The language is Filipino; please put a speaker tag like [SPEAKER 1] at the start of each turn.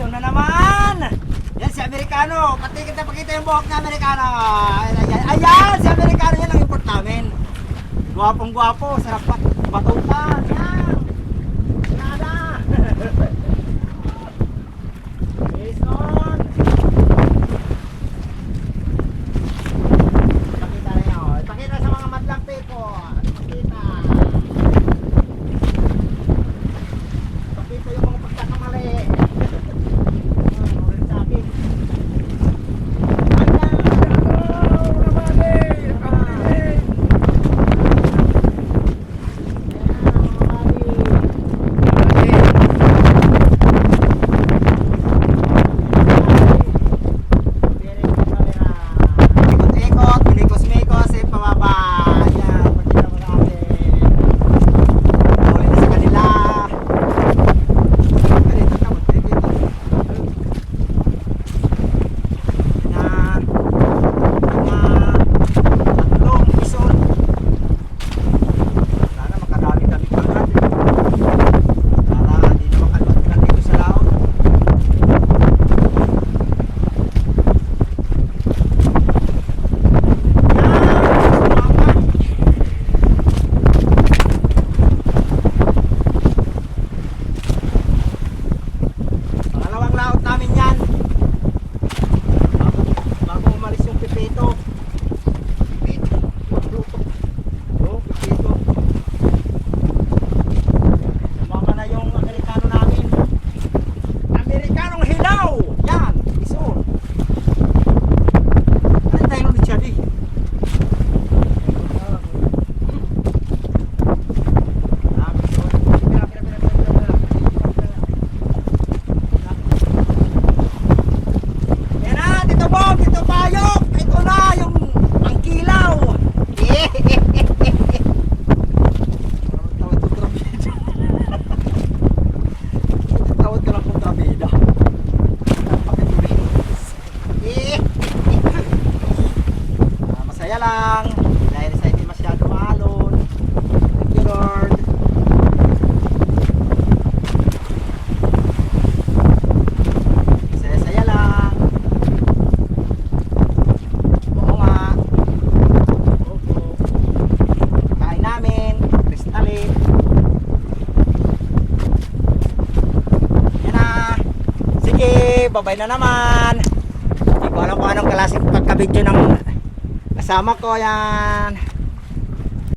[SPEAKER 1] Ito na naman! Yan si Amerikano. Pati kita pakita yung buhok na Amerikano. Ayan, ayan, ayan si Amerikano. Yan ang import namin. Gwapong gwapo. Sarap pa. Batutan. Yan. Lang. Dahil sa hindi masyado maalon. Thank you Lord. Saya-saya lang. Oo nga. Opo. Kain namin. Kristalin. Yan na. Sige, babay na naman. Hindi ko alam kung anong klaseng pagkabidyo ng kasama ko yan.